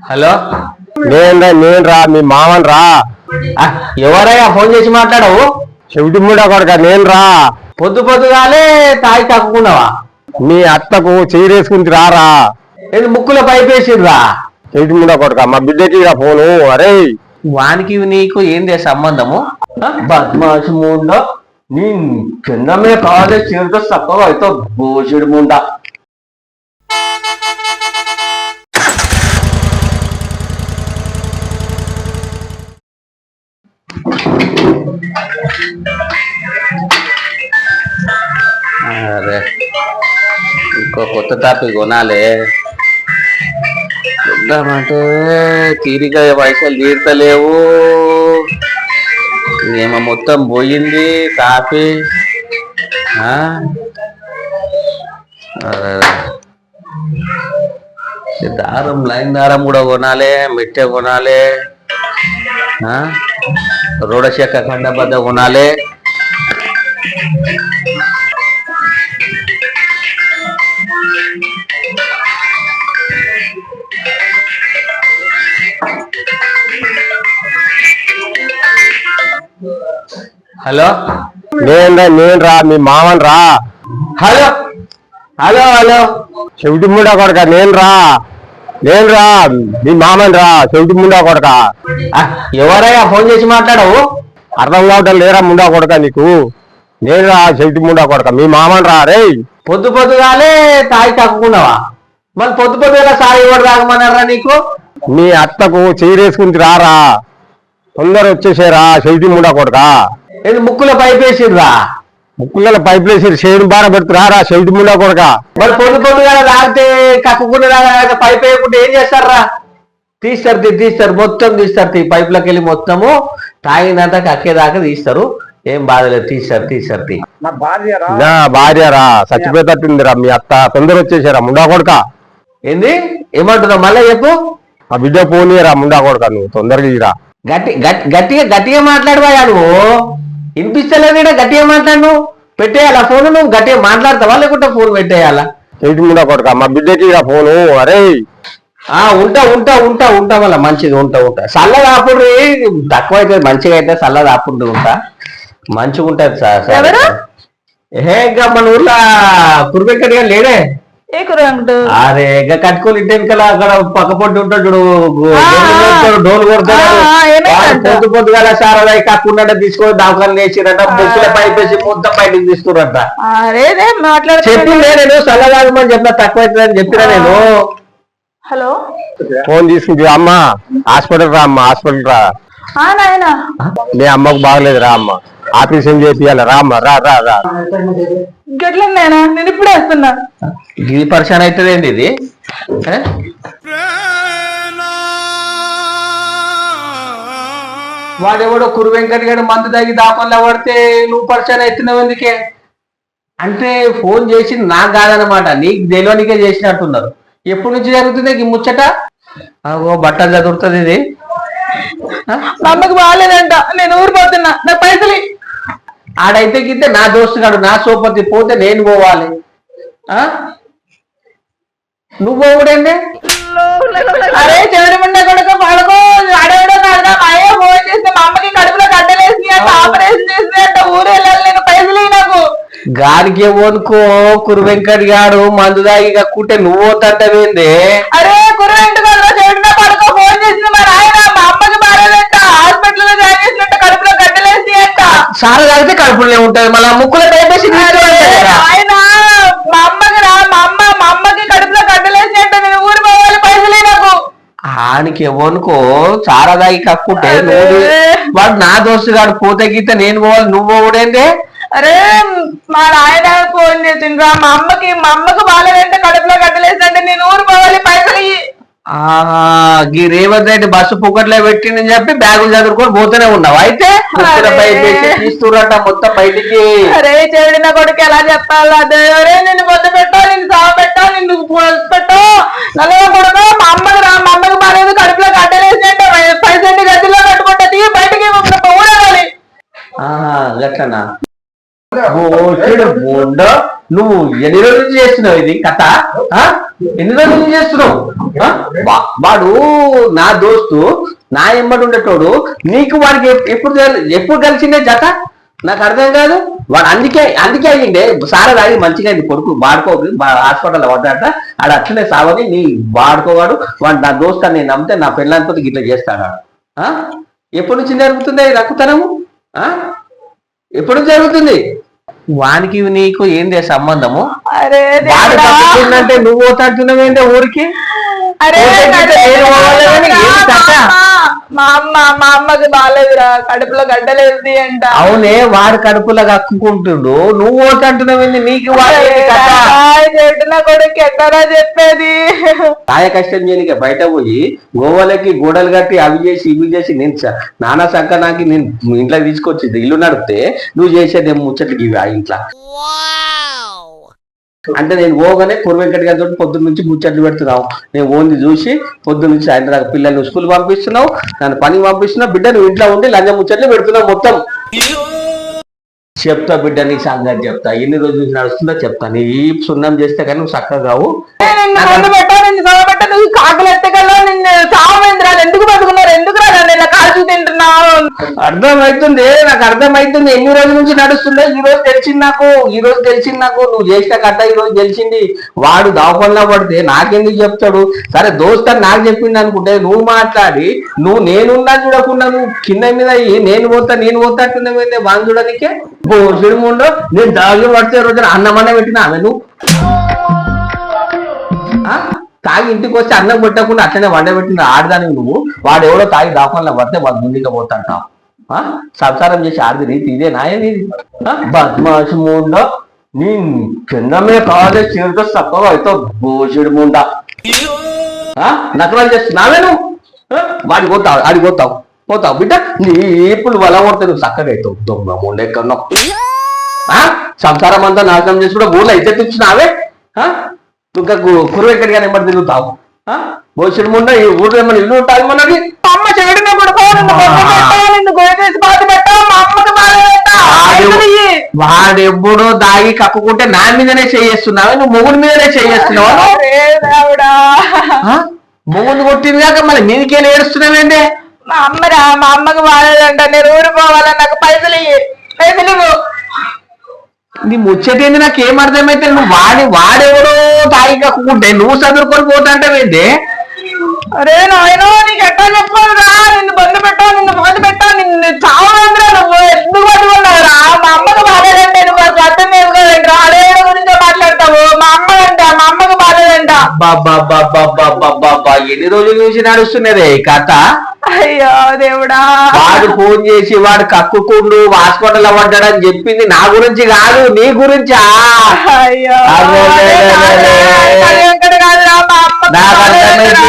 Hello? నేను నేను రా మీ మామన్ రా ఎవరయ్యా ఫోన్ చేసి మాట్లాడవు? చెవిటి మూడ కొడక నేను రా పొద్దు పొద్దుగాలే తాగి తక్కుకున్నావా మీ అత్తకు చీరేసుకుని రారా. ఏది ముక్కులో పైపేసిర్రా చెవిటి మూడ కొడక మా బిడ్డకి రా ఫోను అరే వానికి నీకు ఏంది సంబంధము? బద్మాషి ముండ నీ కింద మీద కావాలే చేరుతో తక్కువ అయితే బోషుడు ముండ. ఇంకో కొత్త టాపిక్ కొనాలి. చూద్దామంటే తీరిక పైసలు తీర్తలేవు ఏమో మొత్తం పోయింది కాఫీ ఆ? దారం లైన్ దారం కూడా కొనాలి మిట్టె కొనాలి. ఆ? రోడశేఖ ఖండబద్ద కొనాలి. హలో? నేను నేను రా మీ మామన్ రా హలో? Hello hello? చెవిటి మూడ కొడక నేను రా నేను రా మీ మామన్ రా చెవిటి ముండా కొడక. ఎవరయ్యా ఫోన్ చేసి మాట్లాడవు? అర్థం కావటం లేరా ముండా కొడక నీకు? నేను రా చెవిటి ముండా కొడక మీ మామన్ రా రే పొద్దు పొద్దుగాలే తాగి తక్కుకున్నావా మరి పొద్దు పొద్దుగా సాయి ఎవరు తాగమన్నారా నీకు? మీ అత్తకు చీరేసుకుని రారా. తొందర వచ్చేసేరా చెవిటి ముండా కొడక. ఏది ముక్కులో పైపేసిర్రా ముక్కుల పైపులు వేసి చేను బార పెడుతు రారా చెవిటి ముండా కొడక. మరి పొద్దు పొద్దుగా తాగితే కక్కుకునే దాకా పైప్ వేయకుంటే ఏం చేస్తారా తీస్తారు తీ- తీస్తారు. మొత్తం తీస్తారు. తీ పైపులోకి వెళ్ళి మొత్తము తాగినంత కక్కేదాకా తీస్తారు. ఏం బాధలేదు తీస్తారు తీస్తారు తీ. నా భార్య రా. చచ్చిపోయేటట్టుందిరా. మీ అత్త తొందర వచ్చేసారా? ముండా కొడక. ఏంది? ఏమంటున్నావు? మళ్ళీ చెప్పు. ఆ బిడ్డ పోనీరా ముండా కొడక నువ్వు. తొందరగా ఇరా గట్టి గట్- గట్టిగా గట్టిగా మాట్లాడవా నువ్వు? వినిపిస్తలేదు ఈడ గట్టిగా మాట్లాడు నువ్వు పెట్టేయాలా ఫోన్ నువ్వు? గట్టిగా మాట్లాడతావా? లేకుంటే ఫోన్ పెట్టేయాలా? చెవిటి ముండా కొడక? మా బిడ్డకి ఫోను? అరే! ఆ ఉంటా ఉంటా ఉంటా ఉంటా వల్ల మంచిది ఉంటా ఉంటా. అప్పుడు తక్కువ అయితే మంచిగా అయితే అప్పుడు ఉంటా. మంచిగా ఉంటది సార్. ఎవరు? ఏ ఇంకా మన ఊర్లో కురుబెక్కడిగా లేడే? ఏ అరే ఇంకా కట్టుకొని ఇంటి వెనకాల అక్కడ పక్క పొట్టు ఉంటాడు డోలు- కొడతాడు పొద్దు తీసుకొని దావకాలు వేసిరట ముక్కుల పైపేసి మొత్తం బయటకు తీసుకురట అరేదే చెప్పి మాట్లాడుతున్నా నేను చల్లదాగమని చెప్పిన తక్కువ అవుతుందని చెప్పిన నేను. హలో? ఫోన్ తీసుకుంటే అమ్మ. హాస్పిటల్ రా అమ్మ. హాస్పిటల్ రా. నాయనా. మీ అమ్మకు బాగలేదు రా అమ్మ ఆపరేషన్ చేపియాలి రా అమ్మ రా రా రా. గట్ల నాయనా నేను ఇప్పుడే వస్తున్నా. ఇది పరిశాన్ అవుతుంది ఏంది ఇది? ఏ? వాడెవడో కురు వెంకట గారు మందు తగ్గి దాపంలో పడితే నువ్వు పరిచయం అవుతున్నావు ఎందుకే? అంటే ఫోన్ చేసి నాకు కాదనమాట నీకు తెలియనికే చేసినట్టున్నారు. ఎప్పటి నుంచి జరుగుతుంది ఈ ముచ్చట? అగో బట్టలు చదువుతుంది ఇది? మా అమ్మకి బాగాలేదంట. నేను ఊరిపోతున్నా నా పైసలు ఆడైతే గిద్దే నా దోస్తు గాడు నా సోపతి పోతే నేను పోవాలి. ఆ? నువ్వు పోవుడేందే? అరే చెవిడి ముండ కొడుకు పడుకో. అడవిడో కాదురా మా అయ్య ఫోన్ చేస్తే మా అమ్మకి కడుపులో గడ్డలేసి అంట ఆపరేషన్ చేసి అంట ఊరు వెళ్ళాలి. నేను పైసలు నాకు. గారికి ఏమనుకో కురు వెంకట్ గాడు మందు దాగి కక్కుంటే నువ్వు పోతాంటవేందే అరే కుర్రంటు కదా సార్ తాగితే కడుపులోనే ఉంటది మళ్ళీ ముక్కుల పైపేసి ఆయన మా అమ్మకి రా మా అమ్మ మా అమ్మకి కడుపులో అంటే నేను ఊరు పోవాలి పైసలే నాకు. ఆనికి ఏమనుకో చారా దాగి కక్కుంటే నువ్వు వాడు నా దోస్తు గాడు పోతే గీత నేను పోవాలి నువ్వు పోవుడేందే? అరే మా నాయన ఫోన్ చేసిండ్రా మా అమ్మకి మా అమ్మకి బాగాలేదంటే కడుపులో అంటే నేను ఊరు గీ రేవంత్ రెడ్డి బస్సు పుక్కట్లో పెట్టిందని చెప్పి బ్యాగులు చదువుకొని పోతూనే ఉన్నావు? అయితే తీస్తురట మొత్తం బయటికి. అరే చెవిడిన కొడుకు ఎలా చెప్పాలా? దేవుడే నిన్ను పొద్దు పెట్టో నిన్ను సాగు పెట్టో నిన్ను పెట్టో. నల్లగా కొడుకు మా అమ్మకి రా మా అమ్మకి బాగాలేదు కడుపులో అంటే పైసలు గదిలో కట్టుకుంటే బయటికి ఆహా గట్లనా? ఓ నువ్వు ఎన్ని రోజుల నుంచి చేస్తున్నావు ఇది? కథ? ఎన్ని రోజుల నుంచి చేస్తున్నావు? వాడు నా దోస్తు నా ఎంబడి ఉండేటోడు నీకు వాడికి ఎప్పుడు ఎప్పుడు కలిసిందే జత? నాకు అర్థం కాదు. వాడు అందుకే అందుకే అయ్యిండే. సారా తాగి మంచిగా అయింది కొడుకు వాడుకోకు హాస్పిటల్ పడ్డాట. ఆడు అట్లనే సావని నీ వాడుకోవాడు వాడు. నా దోస్తు అని నేను నమ్మితే నా పెళ్ళానితో ఇట్లా చేస్తాడు? ఆ? ఎప్పటి నుంచి జరుగుతుంది రక్కుతనము ఆ? ఎప్పుడు జరుగుతుంది? వానికి నీకు ఏంది సంబంధము. తప్పుతుందంటే నువ్వు పోతాంటున్నావేంటే ఊరికి? అరే మా అమ్మ, మా అమ్మ మా అమ్మకి బాగాలేదురా కడుపులో గడ్డలేసి అంట. అవునే వాడు కడుపులో కక్కుకుంటుండు. నువ్వు పోతాంటున్నావేంది నీకు? చెట్టున కొడుకు ఎక్కడా చెప్పేది? కాయ కష్టం చేయనిక బయట పోయి గోవాలకి గోడలు కట్టి అవి చేసి ఇవి చేసి నేను నానా సంక నాకు నేను ఇంట్లో తీసుకొచ్చింది. ఇల్లు నడిపితే నువ్వు చేసేది ఏం ముచ్చట్లకి ఇవి ఆ ఇంట్లో? అంటే నేను ఓగానే కురవెంకటి గారితో పొద్దున్న నుంచి ముచ్చట్లు పెడుతున్నావు. నేను ఓన్ది చూసి పొద్దున్న నుంచి సాయంత్రం దాకా పిల్లల్ని స్కూల్ పంపిస్తున్నావు నన్ను పని పంపిస్తున్నావు బిడ్డ నువ్వు ఇంట్లో ఉండి లంజ ముచ్చట్లు పెడుతున్నావు మొత్తం. చెప్తా బిడ్డ నీకు సంగతి చెప్తా. ఎన్ని రోజుల నుంచి నడుస్తుందో చెప్తా. నీ సున్నం చేస్తే కానీ నువ్వు చక్కగా కావు. కాకులు ఎందుకు బతుకున్నారు? ఎందుకు నన్ను కాల్చి తింటున్నావు? అర్థమవుతుంది నాకు అర్థమవుతుంది ఎన్ని రోజుల నుంచి నడుస్తుందో ఈ రోజు తెలిసింది నాకు ఈ రోజు తెలిసింది నాకు. నువ్వు చేసిన కథ ఈ రోజు తెలిసింది. వాడు దావపల్లా పడితే నాకెందుకు చెప్తాడు? సరే దోస్త్ అని నాకు చెప్పింది అనుకుంటే నువ్వు మాట్లాడి నువ్వు నేనున్నా చూడకుండా నువ్వు కింద మీద నేను పోతా నేను పోతా కింద మీద బాగా చూడనికే? నేను దాగి పడితే రోజున అన్నమన్న పెట్టినా ఆమె నువ్వు? తాగి ఇంటికి వచ్చి అన్నం పెట్టకుండా అట్లనే వండబెట్టిన ఆడదానికి నువ్వు వాడు ఎవడో తాగి దాకుండా పడితే వాడు ముందుగా పోతాంటావు. ఆ? సంసారం చేసి ఆడది రీతి ఇదే నాయని బద్మాషి ముండ నీ కిందమే కాదే చీరతో చక్కగా అవుతావు బోషుడు ముండ. నకరాలు చేస్తున్నావే నువ్వు? వాడికి పోతావు ఆడికి పోతావు పోతావు. బిడ్డ నీ ఇప్పుడు వల కొడితే నువ్వు చక్కగా అవుతావు దొంగ ముండ ఎక్కడో ఆ? సంసారం అంతా నాశనం చేసి కూడా ఊళ్ళో అయితే తెచ్చినావే ఇంకా కురువెక్కడిగా నెంబర్ తిరుగుతావు? భవిష్యత్తు ముందు ఈ ఊళ్ళో ఏమైనా ఇల్లు ఉంటాయి మనకి? అమ్మ పెట్టా పైసలు వాడెప్పుడో దాగి కక్కుకుంటే నా మీదనే చేయేస్తున్నావు? నువ్వు మొగుడి మీదనే చేయేస్తున్నావు? మొగుడు కొట్టింది కాక మళ్ళీ మీదికే ఏడుస్తున్నావేంటి? మా అమ్మరా మా అమ్మకి బాగాలేదంట నేను ఊరిపోవాలా నాకు పైసలు పైసలు నీ ముచ్చటేంది నాకు ఏం అర్థమైతే నువ్వు వాడి వాడెవడో తాగి కక్కుకుంటే నువ్వు చదువుకొని పోతాంటావేంటి అరే నాయన నీకు ఎట్లా చెప్పాలిరా నిన్ను బంధు పెట్టా నిన్ను బంధు పెట్టా నిన్ను చావంద్రా నువ్వు? ఎందుకు పట్టుకున్నావురా మా అమ్మకి బాగాలేదంటే నువ్వు అసలు అర్థం చేసుకోలేంట్రా అడేడ గురించి మాట్లాడతావు? మా అమ్మ అంట మా అమ్మకి బాగాలేదంట. బాబా ఎన్ని రోజుల నుంచి నడుస్తున్నదే కథ? అయ్యో దేవుడా. వాడు ఫోన్ చేసి వాడు కక్కుకుండు హాస్పిటల్ పడ్డాడని చెప్పింది నా గురించి కాదు నీ గురించా? అయ్యో అరే, అరే, అరే, అరే. అది ఎక్కడ కాదురా మా అమ్మకి నాకు అర్థమైంది బాగాలేదురా.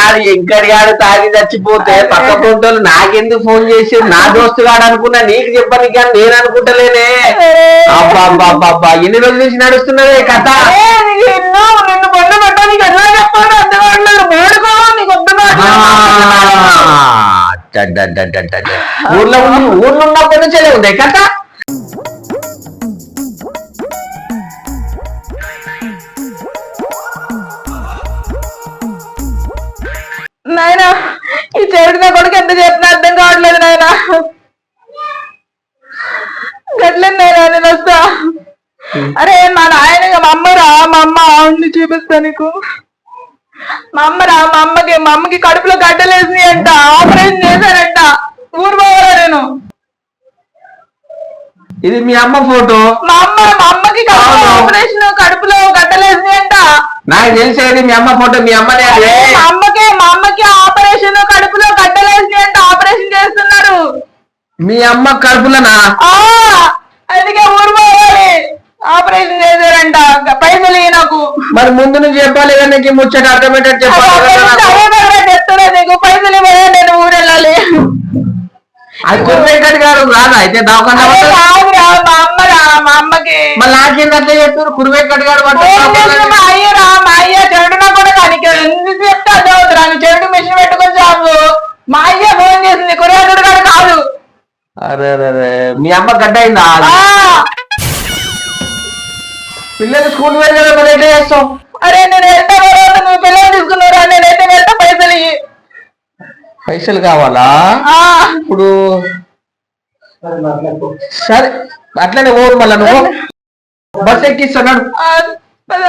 ఆడు ఎంకడి గాడు తాగి చచ్చిపోతే పక్క పొంటోళ్ళు నాకెందుకు ఫోన్ చేసి నా దోస్తు గాడు అనుకున్నా నీకు చెప్పని కానీ నేను అనుకుంటలేనే. అబ్బా అబ్బా అబ్బా, అబ్బా ఎన్ని రోజుల నుంచి నడుస్తున్నదే కథ? నిన్ను ఎట్లా చెప్పాలి? అర్థం కావట్లేదు మేడుకో నీకు వద్దు ఆ, డడ్డడ్డడ్డడ్డ. ఊర్లో ఊర్లో ఉన్నప్పటి నుంచే ఉంది కథ. నాయన ఈ చెవిటి నా కొడుకు ఎంత చెప్పినా అర్థం కావట్లేదు నాయన. గట్లేదు నాయన నేను వస్తా. అరే మా నాయన మా అమ్మరా మా అమ్మ ఆవిడ్ని చూపిస్తా నీకు. మా అమ్మరా మా అమ్మకి మా అమ్మకి కడుపులో గడ్డలేసి అంట ఆపరేషన్ చేశారంట. ఊరు పోవాలా నేను? ఇది మీ అమ్మ ఫోటో. మా అమ్మ మా అమ్మకి కడుపులో. ఆపరేషన్ కడుపులో గడ్డలేసి అంట నాకు తెలిసేది మీ అమ్మ ఫోటో మీ అమ్మనే మా అమ్మకి మా అమ్మకి ఆపరేషన్ కడుపులో గడ్డలేసి అంట ఆపరేషన్ చేస్తున్నారు. మీ అమ్మ కడుపులనా? ఆ అందుకే ఊరు పోవాలి. ఆపరేషన్ చేశారంట. పైసలు ఇయ్యి నాకు. మరి ముందు నుంచి చెప్పాలి కదా నీకు ముచ్చట అర్థమయ్యేటట్టు చెప్పాలి కదా నాకు. కదా పైసలు ఇవ్వలే నేను ఊరు వెళ్ళాలి అది కుర్రేకట్ గారు రాదా. అయితే దవాఖాన మా అమ్మరా మా అమ్మకి. మళ్ళీ నాకేంది అట్లా చెప్పారు కుర్రేకట్ గారు మా మా అయ్య కూడా కానీ ఎందుకు చెప్తే చెడు మిషన్ పెట్టుకొని మా అయ్య ఫోన్ చేసింది కురేకుడు కూడా కాదు. అరే అరే మీ అమ్మ గడ్డ అయిందా? పిల్లలు స్కూల్ కదా మరి ఎట్లా చేస్తాం అరే నేను తర్వాత నువ్వు పిల్లలు తీసుకున్నారా నేనైతే వెళ్తా పైసలు ఇయ్యి. పైసలు కావాలా? ఆ. ఇప్పుడు సరే అట్లనే పోదు మళ్ళా నువ్వు. బస్ ఎక్కిస్తున్నాడు ఆ, పద.